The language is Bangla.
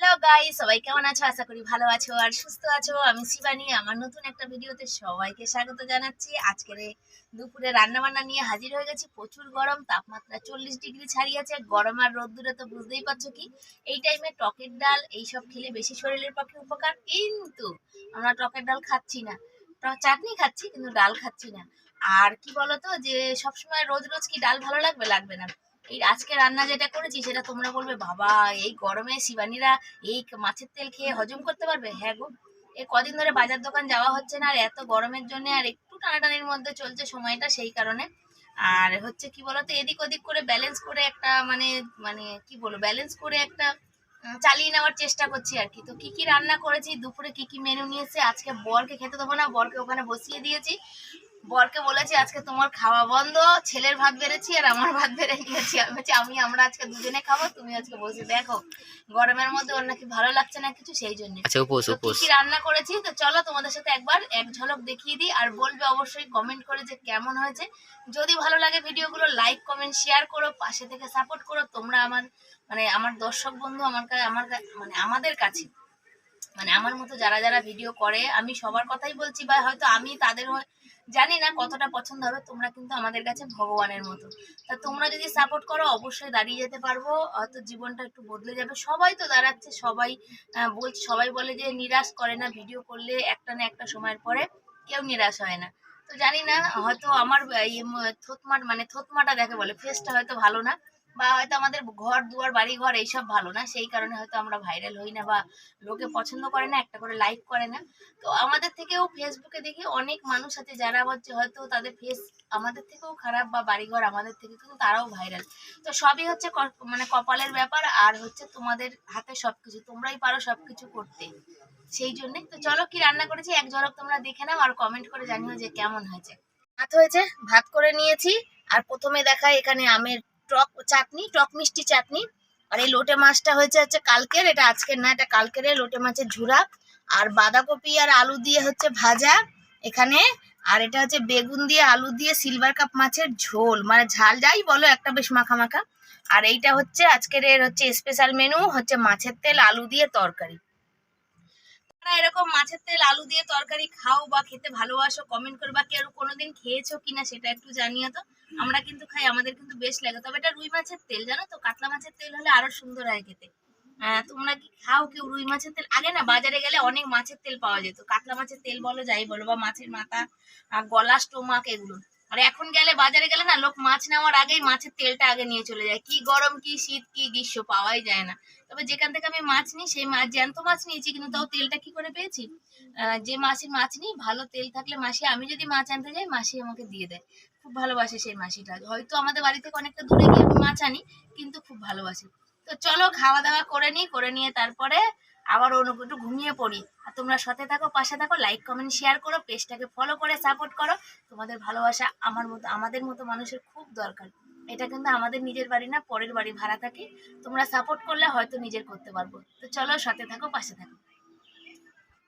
হ্যালো গাই সবাই কেমন আছো? আশা করি ভালো আছো আর সুস্থ আছো। আমি শিবানী। আমার নতুন একটা ভিডিওতে সবাইকে স্বাগত জানাচ্ছি। আজকের দুপুরে রান্না বান্না নিয়ে হাজির হয়ে গেছি। প্রচুর গরম, তাপমাত্রা চল্লিশ ডিগ্রি ছাড়িয়েছে। গরম আর রোদ্দুরে তো বুঝতেই পারছ কি? এই টাইমে টকের ডাল, এইসব খেলে বেশি শরীরের পক্ষে উপকার। কিন্তু আমরা টকের ডাল খাচ্ছি না। চাটনি খাচ্ছি, কিন্তু ডাল খাচ্ছি না। আর কি বলতো? যে সবসময় রোজ রোজ কি ডাল ভালো লাগবে? লাগবে না। এই আজকে রান্না যেটা করেছি সেটা তোমরা বলবে, বাবা, এই গরমে শিবানীরা এই মাছের তেল খেয়ে হজম করতে পারবে? হ্যাঁ গো। এ কদিন ধরে বাজার দোকান যাওয়া হচ্ছে না, আর এত গরমের জন্য আর একটু টানাটানির মধ্যে চলছে সময়টা সেই কারণে। আর হচ্ছে কি বলতো, এদিক ওদিক করে ব্যালেন্স করে একটা মানে মানে কি বলব ব্যালেন্স করে একটা চালিয়ে নেওয়ার চেষ্টা করছি আর কি। তো কি কি রান্না করেছি, দুপুরে কি কি মেনু নিয়েছে, আজকে বরকে খেতে দেবো না, বরকে ওখানে বসিয়ে দিয়েছি। বরকে বলেছি আজকে তোমার খাওয়া বন্ধ ছেলের ভাত বেড়েছি আর আমার ভাত বেড়ে নিয়েছি আমি বলছি আমি আমরা আজকে দুজনে খাব তুমি আজকে বসে দেখো। গরমের মধ্যে ওর নাকি ভালো লাগছে না কিছু সেই জন্য। আচ্ছা উপোস কি উপোস। কি রান্না করেছি? তো চলো তোমাদের সাথে একবার এক ঝলক দেখিয়ে দিই আর বলবে অবশ্যই কমেন্ট করে যে কেমন হয়েছে। যদি ভালো লাগে ভিডিওগুলো লাইক কমেন্ট শেয়ার করো পাশে থেকে সাপোর্ট করো। তোমরা আমার মানে আমার দর্শক বন্ধু আমার আমার মানে আমাদের কাছে। মানে আমার মতো যারা যারা ভিডিও করে, আমি সবার কথাই বলছি বা হয়তো আমি তাদের জানি না কতটা পছন্দ হবে, তোমরা কিন্তু আমাদের কাছে ভগবানের মতো। তা তোমরা যদি সাপোর্ট করো, অবশ্যই দাঁড়িয়ে যেতে পারব। হয়তো জীবনটা একটু বদলে যাবে। সবাই তো দাঁড়াচ্ছে, সবাই বলছে সবাই বলে যে নিরাশ করে না ভিডিও করলে একটা না একটা সময়ের পরে কেউ নিরাশ হয় না। তো জানি না, হয়তো আমার এই থতমাট মানে থতমাটা দেখে বলে ফেসটা হয়তো ভালো না। বা হয়তো আমাদের ঘর, দুয়ার বাড়ি ঘর এইসব ভালো না। সেই কারণে হয়তো আমরা ভাইরাল হই না বা লোকে পছন্দ করে না, একটা করে লাইক করে না। তো আমাদের থেকেও ফেসবুকে দেখি অনেক মানুষ আছে যারা হচ্ছে হয়তো তাদের ফেস আমাদের থেকেও খারাপ বা বাড়িঘর আমাদের থেকে কিন্তু তারাও ভাইরাল তো সবই হচ্ছে মানে কপালের ব্যাপার আর হচ্ছে তোমাদের হাতে সবকিছু, তোমরাই পারো সবকিছু করতে। সেই জন্যে তো চলো কি রান্না করেছি? এক ঝলক তোমরা দেখে নাও আর কমেন্ট করে জানিও যে কেমন হয়েছে। ভাত হয়েছে, ভাত করে নিয়েছি। আর প্রথমে দেখায় এখানে আমের টক চাটনি, টক মিষ্টি চাটনি। আর এই লোটে মাছটা হয়েছে হচ্ছে কালকের, এটা আজকের না, এটা কালকের লোটে মাছের ঝুরা। আর বাঁধাকপি আর আলু দিয়ে হচ্ছে ভাজা এখানে। আর এটা হচ্ছে বেগুন দিয়ে আলু দিয়ে সিলভার কাপ মাছের ঝোল। মানে ঝাল যাই বলো, একটা বেশ মাখা মাখা আর এইটা হচ্ছে আজকের এর হচ্ছে স্পেশাল মেনু হচ্ছে মাছের তেল, আলু দিয়ে তরকারি। তোমরা এরকম মাছের তেল, আলু দিয়ে তরকারি খাও বা খেতে ভালোবাসো কমেন্ট করে বা কেউ কোনোদিন খেয়েছো কিনা সেটা একটু জানিয়ে তো। আমরা কিন্তু খাই, আমাদের কিন্তু বেশ লাগে। তবে এটা রুই মাছের তেল, জানো তো? কাতলা মাছের তেল হলে আরও সুন্দর হয় খেতে। তোমরা কি খাও কেউ রুই মাছের তেল? আগে না, বাজারে গেলে অনেক মাছের তেল পাওয়া যেত। কাতলা মাছের তেল বলো, যাই বলো, বা মাছের মাথা গলা, স্টোমাক, এগুলো। আর এখন গেলে বাজারে গেলে না লোক মাছ নেওয়ার আগেই মাছের তেলটা আগে নিয়ে চলে যায়। কি গরম, কি শীত, কি গ্রীষ্ম পাওয়াই যায় না। তবে যেখান থেকে আমি মাছ নিই, সেই মাছ জ্যান্ত মাছ নিয়েছি কিন্তু তাও তেলটা কি করে পেয়েছি? যে মাসির মাছ নিই, ভালো তেল থাকলে মাসি, আমি যদি মাছ আনতে যাই, মাসি আমাকে দিয়ে দেয়। খুব ভালোবাসে সেই মাসিটা। হয়তো আমাদের বাড়ি থেকে অনেকটা দূরে গিয়ে মাছ আনি, কিন্তু খুব ভালোবাসে। তো চলো খাওয়া দাওয়া করে নিই, করে নিয়ে তারপরে আবার অন্য একটু ঘুমিয়ে পড়ি। আর তোমরা সাথে থাকো, পাশে থাকো লাইক কমেন্ট শেয়ার করো, পেজটাকে ফলো করে সাপোর্ট করো। তোমাদের ভালোবাসা আমার মতো, আমাদের মতো মানুষের খুব দরকার। এটা কিন্তু আমাদের নিজের বাড়ি না, পরের বাড়ি ভাড়া থাকে। তোমরা সাপোর্ট করলে হয়তো নিজের করতে পারব। তো চলো সাথে থাকো, পাশে থাকো।